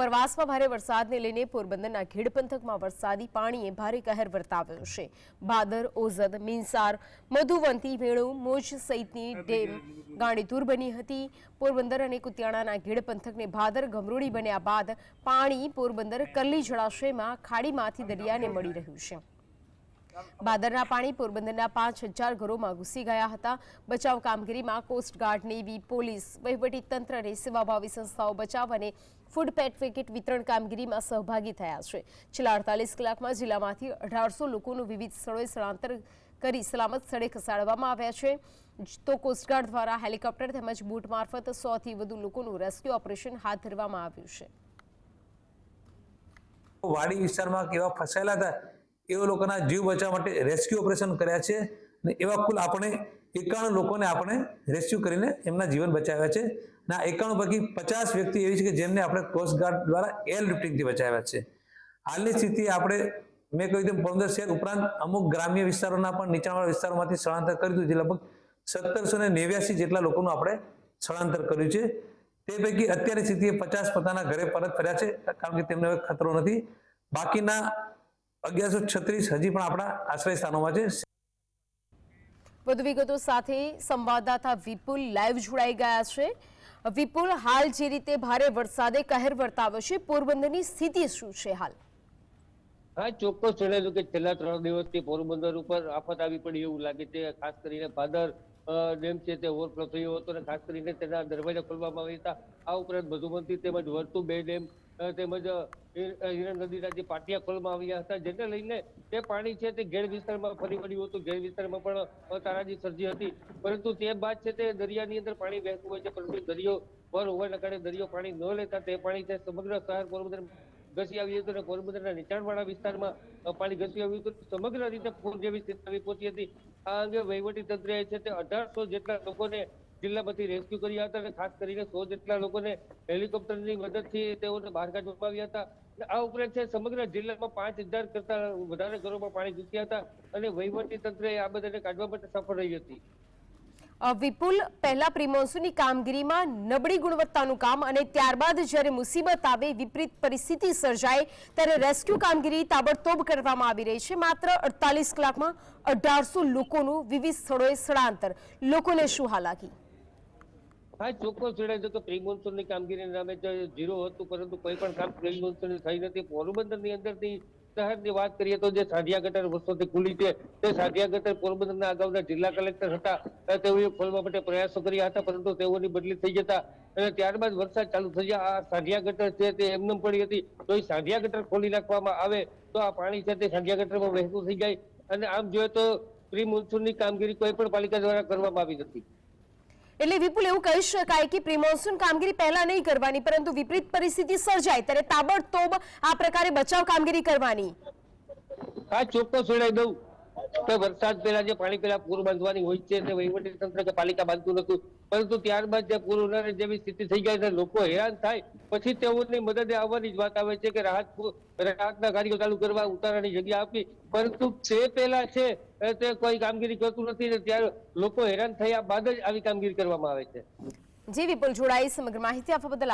ઉપરવાસમાં ભારે વરસાદને લઈને પોરબંદરના ખેડ પંથકમાં વરસાદી પાણીએ ભારે કહેર વર્તાવ્યો છે. ભાદર ઓઝદ મીનસાર મધુવંતી મેળો મોજ સહિતની ડેમ ગાંડીતુર બની હતી. પોરબંદર અને કુતિયાણાના ખેડ પંથકને ભાદર ગમરોડી બન્યા બાદ પાણી પોરબંદર કરલી જળાશયમાં ખાડીમાંથી દરિયાને મળી રહ્યું છે. બાદરના પાણી પોરબંદરના પાંચ હજાર ઘરોમાં ઘૂસી ગયા હતા. બચાવ કામગીરીમાં કોસ્ટગાર્ડ નેવી પોલીસ વહીવટીતંત્ર અને સેવાભાવી સંસ્થાઓ બચાવ અને ફૂડ પેકેટ વિતરણ કામગીરીમાં સહભાગી થયા છે. છેલ્લા અડતાલીસ કલાકમાં જિલ્લામાંથી અઢારસો લોકોનું વિવિધ સ્થળોએ સ્થળાંતર કરી સલામત સ્થળે ખસેડવામાં આવ્યા છે. તો કોસ્ટગાર્ડ દ્વારા હેલિકોપ્ટર તેમજ બોટ મારફત સોથી વધુ લોકોનું રેસ્ક્યુ ઓપરેશન હાથ ધરવામાં આવ્યું છે. વાડી વિસ્તારમાં કેવા ફસાયેલા હતા? એવા લોકોના જીવ બચાવવા માટે રેસ્ક્યુ ઓપરેશન કર્યા છે અને એવા કુલ આપણે એકાણું લોકોને આપણે રેસ્ક્યુ કરીને એમના જીવન બચાવ્યા છે. અને આ એકાણું પૈકી પચાસ વ્યક્તિ એવી છે કે જેમને આપણે કોસ્ટગાર્ડ દ્વારા એર લિફ્ટિંગથી બચાવ્યા છે. હાલની સ્થિતિ આપણે મેં કહ્યું તેમ પંદર શહેર ઉપરાંત અમુક ગ્રામ્ય વિસ્તારોના પણ નીચાણવાળા વિસ્તારોમાંથી સ્થળાંતર કર્યું હતું, જે લગભગ સત્તરસો ને નેવ્યાસી જેટલા લોકોનું આપણે સ્થળાંતર કર્યું છે. તે પૈકી અત્યારની સ્થિતિએ પચાસ પોતાના ઘરે પરત ફર્યા છે, કારણ કે તેમને હવે ખતરો નથી. બાકીના અગિયારસો છત્રીસ હજી પણ આપણા આશ્રય સ્થાનોમાં છે. વધુ વિગતો સાથે સંવાદદાતા વિપુલ લાઈવ જોડાઈ ગયા છે. વિપુલ હાલ જે રીતે ભારે વરસાદે કહેર વર્તાવ્યો છે પોરબંદરની સ્થિતિ શું છે હાલ? હા ચોક્કસ જણાવ્યું કે છેલ્લા ત્રણ દિવસથી પોરબંદર ઉપર આફત આવી પડી એવું લાગે છે. ખાસ કરીને ભાદર ડેમ છે તે ઓવરફ્લો થયો હતો અને ખાસ કરીને તેના દરવાજા ખોલવામાં આવ્યા હતા. આ ઉપરાંત મધુમતી તેમજ વર્તુ બે ડેમ તેમજ હિરણ નદીના જે પાટિયા કોલમાં આવ્યા હતા, જેને લઈને તે પાણી છે તે ઘેર વિસ્તારમાં ફરી વળ્યું હતું. ઘેર વિસ્તારમાં પણ તારાજી સર્જી હતી. પરંતુ તે બાદ છે તે દરિયાની અંદર પાણી વહેતું હોય છે, પરંતુ દરિયો પર હોવાના કારણે દરિયો પાણી ન લેતા તે પાણી છે સમગ્ર શહેર પોરબંદર ઘસી આવ્યું હતું અને પોરબંદરના નીચાણવાળા વિસ્તારમાં પાણી ઘસી આવ્યું હતું. સમગ્ર રીતે પૂર જેવી સ્થિતિ આવી પહોંચી હતી. આ અંગે વહીવટી તંત્રએ છે તે અઢારસો જેટલા લોકોને જિલ્લામાંથી રેસ્ક્યુ કર્યા હતા અને ખાસ કરીને સો જેટલા લોકોને હેલિકોપ્ટરની મદદથી તેઓને બહાર કાઢવામાં આવ્યા હતા આ ઉપરાંત છે સમગ્ર જિલ્લામાં પાંચ હજાર કરતા વધારે ઘરોમાં પાણી ઘૂસ્યા હતા અને વહીવટી તંત્રે આ બધાને કાઢવા માટે સફળ રહી હતી. વિપુલ, પહેલા પ્રિમોન્સૂનની કામગીરીમાં નબળી ગુણવત્તાનું કામ અને ત્યારબાદ જ્યારે મુસીબત આવે, વિપરીત પરિસ્થિતિ સર્જાય, ત્યારે રેસ્ક્યુ કામગીરી તાબડતોબ કરવામાં આવી રહી છે. માત્ર અડતાલીસ કલાકમાં અઢારસો લોકોનું વિવિધ સ્થળોએ સ્થળાંતર. લોકોને શું હાલાકી? હા ચોક્કસ જણાય છે કે પ્રી મોન્સૂનની કામગીરીના નામે ઝીરો હતું, પરંતુ કોઈ પણ કામ પ્રી મોન્સૂન થઈ નથી. પોરબંદરની અંદરથી શહેરની વાત કરીએ તો જે સાંધિયા ગટર વર્ષોથી ખુલી છે, તે સાંધિયા ગટર પોરબંદરના અગાઉના જિલ્લા કલેક્ટર હતા. તેઓએ ખોલવા માટે પ્રયાસો કર્યા હતા, પરંતુ તેઓની બદલી થઈ જતા અને ત્યારબાદ વરસાદ ચાલુ થયા. આ સાંધિયા ગટર છે તે એમને પડી હતી. તો એ સાંધિયા ગટર ખોલી નાખવામાં આવે તો આ પાણી છે તે સાંઢિયા ગટરમાં વહેતું થઈ જાય. અને આમ જોઈએ તો પ્રી મોન્સૂનની કામગીરી કોઈ પણ પાલિકા દ્વારા કરવામાં આવી નથી. એટલે વિપુલ એવું કહી શકાય કે પ્રિમોન્સૂન કામગીરી પહેલા નહીં કરવાની, પરંતુ વિપરીત પરિસ્થિતિ સર્જાય ત્યારે તાબડતોબ આ પ્રકારે બચાવ કામગીરી કરવાની. હા, ચોક્કસ જણાવી દઉં. કે વરસાદ પહેલા જે પાણી પહેલા પૂર બાંધવાની હોય છે તે વહીવટી તંત્ર કે પાલિકા બાંધતું નતું પરંતુ ત્યારબાદ જે પૂર ઉનાળે જેવી સ્થિતિ થઈ છે લોકો હેરાન થાય, પછી તેઓની મદદે આવવાની જ વાત આવે છે કે રાહત રાહતના કાર્યો ચાલુ કરવા ઉતારાની જગ્યા આપી. પરંતુ તે પહેલા છે તે કોઈ કામગીરી કરતું નથી ત્યારે લોકો હેરાન થયા બાદ જ આવી કામગીરી કરવામાં આવે છે. જી વિપુલ જોડાઈ, સમગ્ર માહિતી આપવા બદલ.